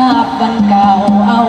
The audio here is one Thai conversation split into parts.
าพวันเก่าเอา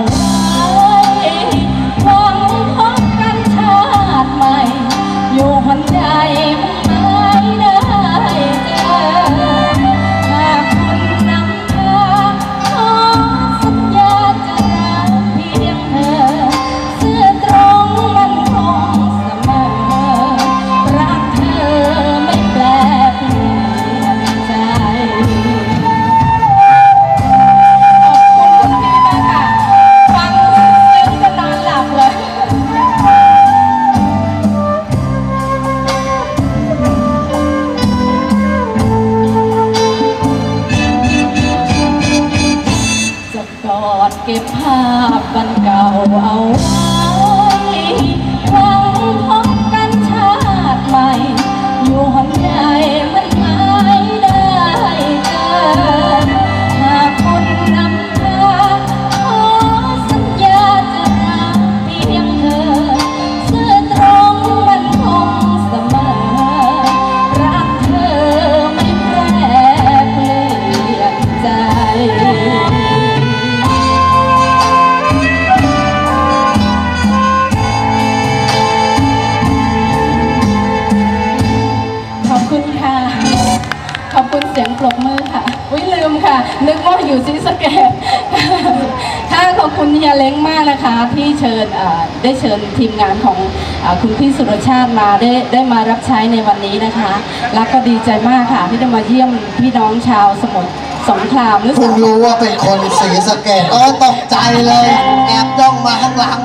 ได้เชิญทีมงานของเออคุณพี่สุรชาติมาได้ได้มารับใช้ในวันนี้นะคะ แล้วก็ดีใจมากค่ะที่ได้มาเยี่ยมพี่น้องชาวสมุทรสงครามหรือเพิ่สงงรู้ว่าเป็นคนสีสะเกดเออตกใจเลย แอบย่องมาข้างหลัง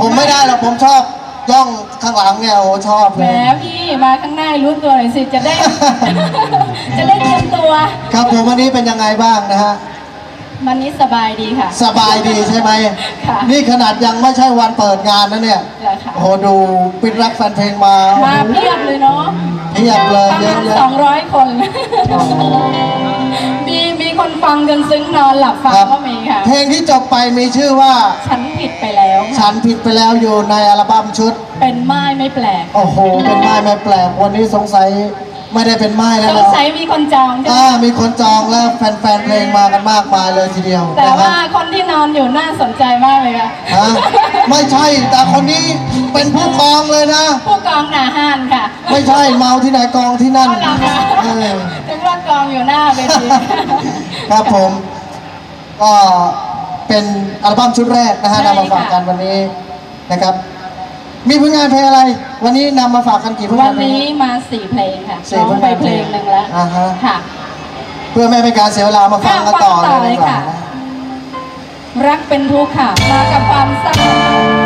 ผมไม่ได้หรอกผมชอบย่องข้างหลังเนี่ยโอ้ชอบแหมเลยพี่มาข้างหน้ารู้ตัวหน่อยสิจะได้ จะได้เตรียมตัว ครับผมวันนี้เป็นยังไงบ้างนะฮะ วันนี้สบายดีค่ะ สบายดีใช่ไหม ค่ะนี่ขนาดยังไม่ใช่วันเปิดงานนะเนี่ยเหรอคะ โอ้โหดูปิดรักแฟนเพลงมาโอ้มาโหเพียบเลยเนาะเพียบเลยประเยมาอะณแยะสองร้อยคนมีมีคนฟังจนซึ้งนอนหลับฟังครับก็มีค่ะ เพลงที่จบไปมีชื่อว่า ฉันผิดไปแล้วฉันผิดไปแล้วอยู่ในอัลบั้มชุด เป็นไม้ไม่แปลก โอ้โห เป็นไม้ไม่แปลกวันนี้สงสัย ไม่ได้เป็นไม้แล้สวงเหรอสัยมีคนจองใช่ไหมอ่ามีคนจองแล้วแฟนๆเพลงมากันมากมายเลยทีเดียว แต่นะครัว่าบคนที่นอนอยู่น่าสนใจมากเลยค่ะฮะไม่ใช่ แต่คนนี้เป็นผู้กองเลยนะ ผู้กองหนาห้านค่ะ ไม่ใช่เมาที่ไหนกองที่นั่นก็เราค่ะเออถึงว่ากองอยู่หน้าเวทีครับผมก็เป็นอัลบั้มชุดแรกนะฮะใช่นำมาฝากกันค่ะวันนี้นะครับ มีผลงานเพลงอะไร วันนี้นำมาฝากกันกี่ผลวังานนเพลง นี้มาสี่เพลงค่ะสี่ร้องไปเพลงหนึ่งแล้วอ่าฮะ ค่ะ เพื่อไม่ให้เป็นการเสียเวลามาฟังกันต่อค่ะฟังต่อเลยดีกว่าเลยค่ะนะ รักเป็นทุกข์ค่ะ มากับความเศร้า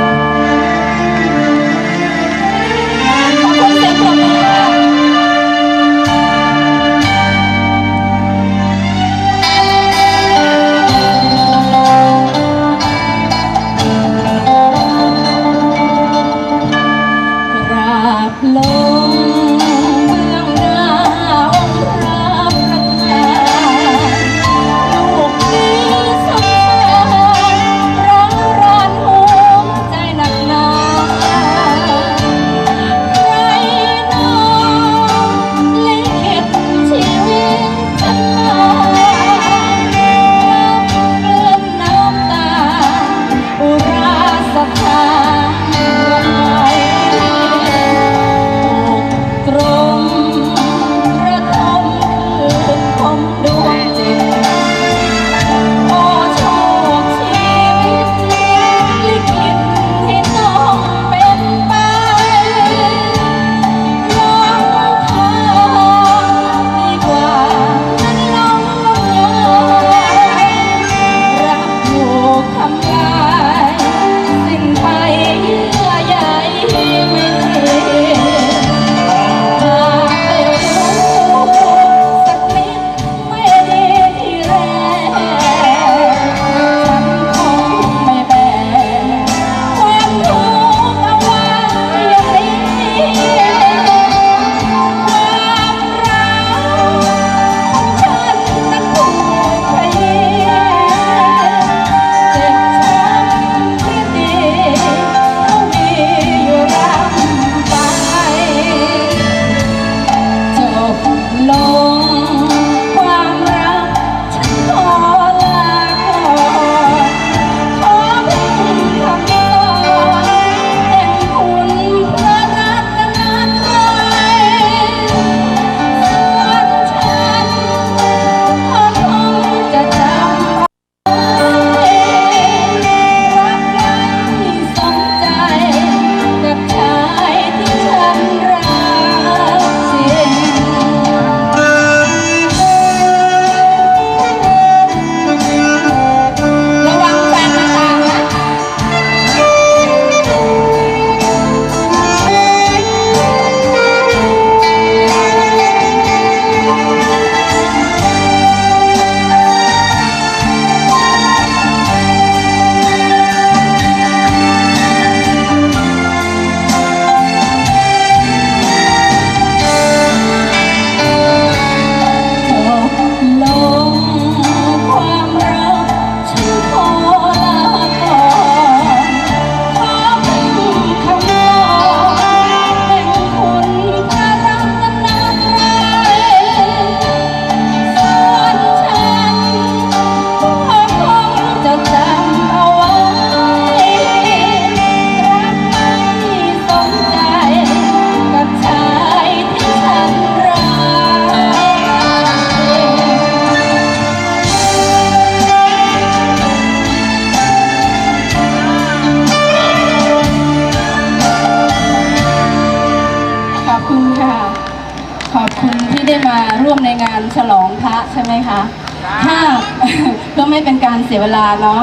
ลาเนาะ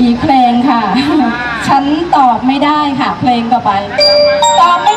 อีกเพลงค่ะ ฉันตอบไม่ได้ค่ะ เพลงต่อไป ตอบไม่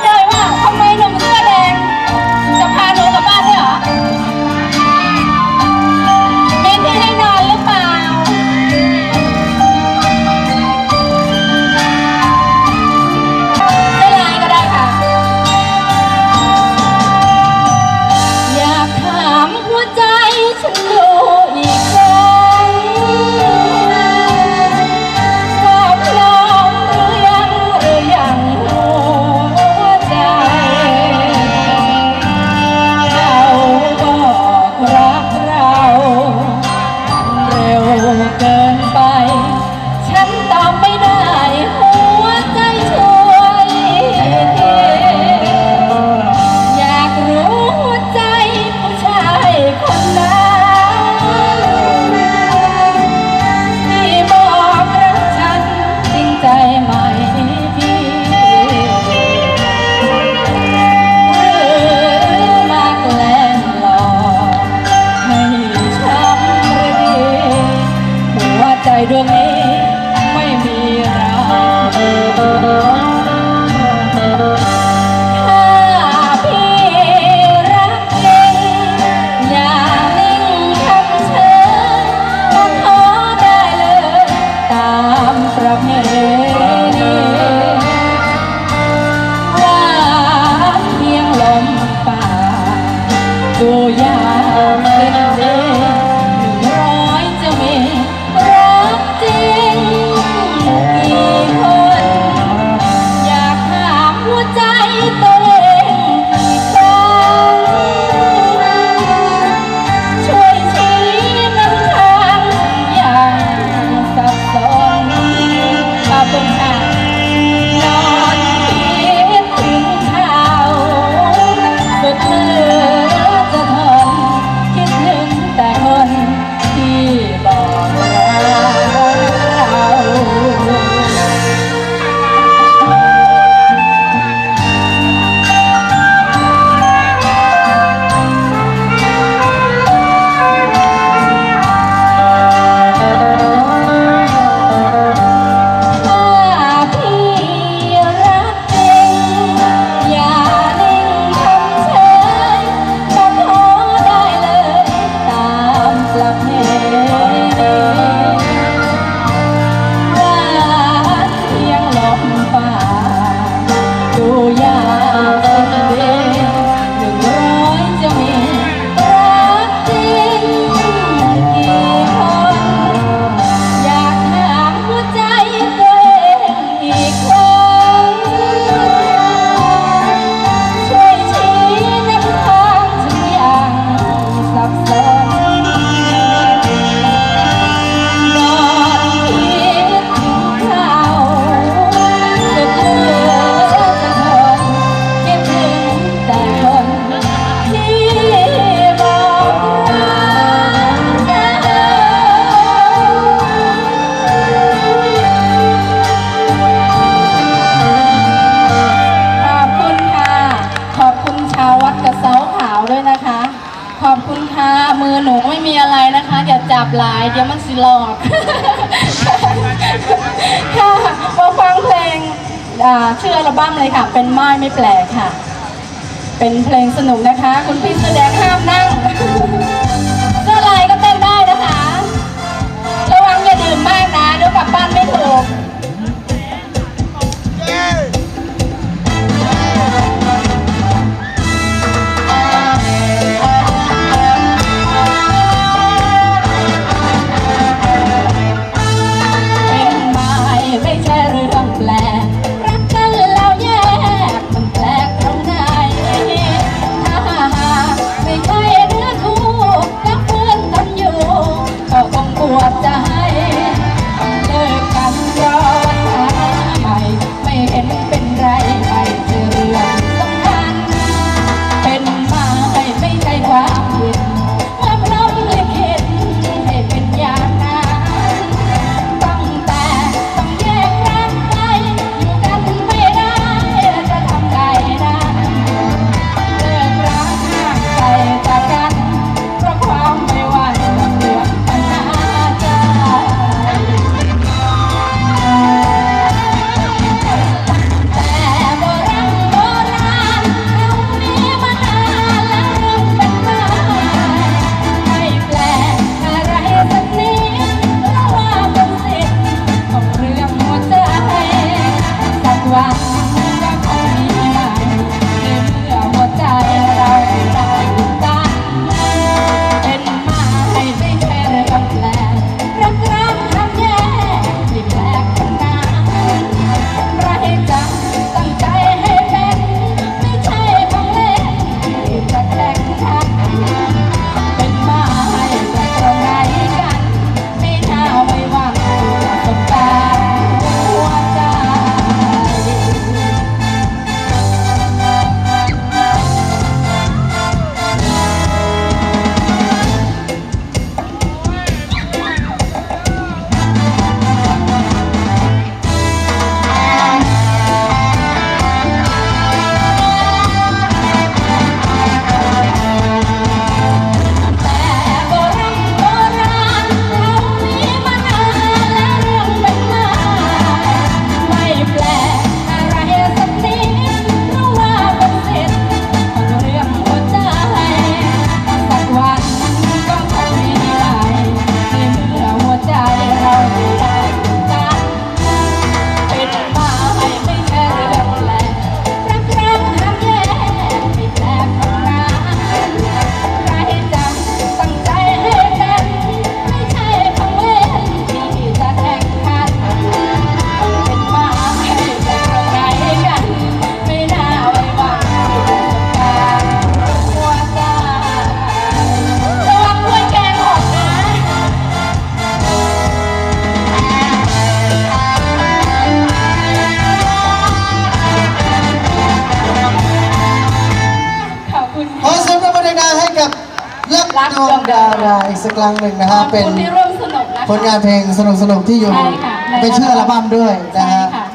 ลบั้มเลยค่ะ เป็นไม้ไม่แปลกค่ะ เป็นเพลงสนุกนะคะ คุณพี่แสดงห้ามนั่งเสื้อลายก็เต้นได้นะคะ ระวังอย่าดื่มมากนะเดี๋ยวกลับบ้านไม่ถูก รักรักดวงดาราอีกสักครั้งหนึ่งนะขฮะอบเป็นคุณที่ร่วมสนุกนะคะ ผลงานเพลงสนุกๆที่อยู่ใช่ค่ะในเป็นชื่ออัลบั้มด้วยนะใช่ฮะค่ะ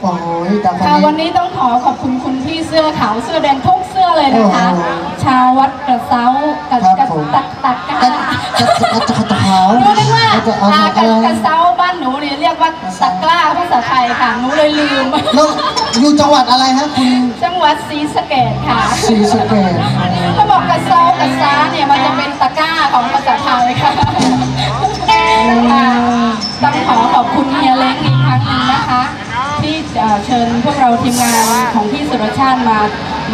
โอ้โหแต่คนค่ะวันนี้นี้ต้องขอขอบคุณคุณพี่เสื้อขาวเสื้อแดงทุกเสื้อเลยนะคะ โอ้โหชาววัดกระเซ้ากับครับกับผม ตักตักกาจะจะจะจะจะขาว หนูนึกว่าจะเอาอ่าอะกับไรกระเซ้าบ้านหนูเนี่ยเรียกว่าตะกร้าภาษาไทยค่ะหนูเลยลืม แล้วอยู่จังหวัดอะไรฮะคุณจังหวัดศรีสะเกษค่ะศรีสะเกษถ้าบอกกระเซ้ากระซ้าเนี่ยมันจะเป็นตะกร้าของภาษาไทยค่ะค่ะต้องขอขอบคุณเฮียเล้งอีกครั้งหนึ่งนะคะที่เอ่อเชิญพวกเราทีมงานของพี่สุรชาติมา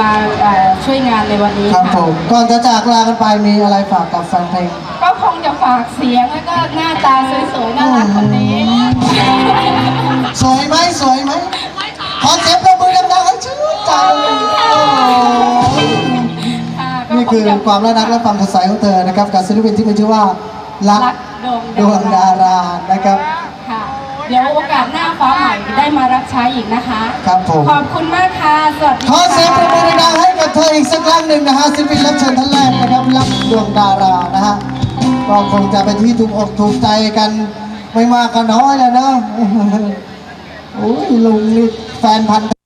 มาเอ่อช่วยงานในวันนี้ครับค่ะผมก่อนจะจากลากันไปมีอะไรฝากกับแฟนเพลงก็คงจะ ฝากเสียงแล้วก็หน้าตาสวยๆน่ารักคนนี้สวยไหมสวยไหมขอเสียงปรบมือดังๆให้ชื่นใจโอ้โหค่ะก็นี่คือจะความน่ารักและความสดใสของเธอนะครับกับศิลปินที่มีชื่อว่ารักรักดวงดารานะครับ ค่ะเดี๋ยวโอกาสหน้าฟ้าใหม่ได้มารับใช้อีกนะคะครับผม ขอบคุณมากค่ะสวัสดีขอเสียงปรบมือค่ะดังๆให้กับเธออีกสักครั้งหนึ่งนะฮะศิลปินรับเชิญท่านแรกนะครับรักดวงดารานะฮะ ก็คงจะเป็นที่ถูกอกถูกใจกันไม่มากก็น้อยแล้วเนอะโอ้ยลุงนี่แฟนพันธ์